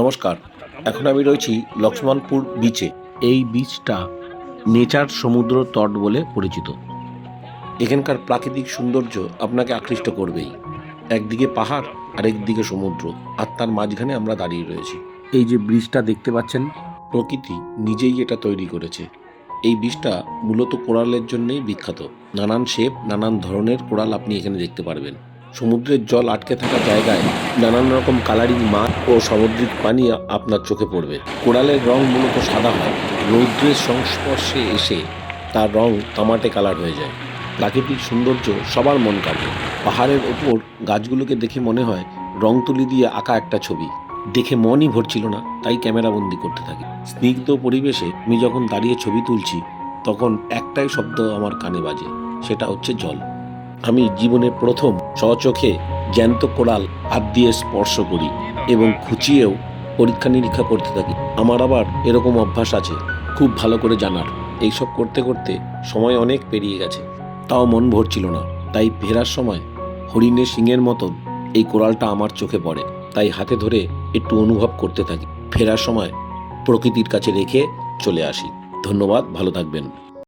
নমস্কার, এখন আমি রয়েছি লক্ষ্মণপুর বিচে এই বিচটা নেচার সমুদ্র তট বলে পরিচিত। এখানকার প্রাকৃতিক সৌন্দর্য আপনাকে আকৃষ্ট করবেই। একদিকে পাহাড় আর একদিকে সমুদ্র, আর তার মাঝখানে আমরা দাঁড়িয়ে রয়েছি। এই যে ব্রিজটা দেখতে পাচ্ছেন, প্রকৃতি নিজেই এটা তৈরি করেছে। এই বীজটা মূলত কোরালের জন্যই বিখ্যাত। নানান শেপ নানান ধরনের কোরাল আপনি এখানে দেখতে পারবেন। সমুদ্রের জল আটকে থাকা জায়গায় নানান রকম কালারিং মাছ ও সামুদ্রিক পানি আপনার চোখে পড়বে। কোরালের রং মূলত সাদা হয়। রৌদ্রের সংস্পর্শে এসে তার রং তামাটে কালার হয়ে যায়। প্রাকৃতিক সৌন্দর্য সবার মন কাড়ে পাহাড়ের ওপর গাছগুলোকে দেখে মনে হয় রং তুলি দিয়ে আঁকা একটা ছবি। দেখে মনই ভরছিল না, তাই ক্যামেরা বন্দি করতে থাকি। স্নিগ্ধ পরিবেশে আমি যখন দাঁড়িয়ে ছবি তুলছি, তখন একটাই শব্দ আমার কানে বাজে, সেটা হচ্ছে জল। আমি জীবনে প্রথম সচোখে জ্যান্ত কোড়াল হাত দিয়ে স্পর্শ করি এবং খুঁচিয়েও পরীক্ষা নিরীক্ষা করতে থাকি। আমার আবার এরকম অভ্যাস আছে, খুব ভালো করে জানার। এইসব করতে করতে সময় অনেক পেরিয়ে গেছে। তাও মন ভরছিল না। তাই ফেরার সময় হরিণের সিংয়ের মতন এই কোরালটা আমার চোখে পড়ে। তাই হাতে ধরে একটু অনুভব করতে থাকি। ফেরার সময় প্রকৃতির কাছে রেখে চলে আসি। ধন্যবাদ, ভালো থাকবেন।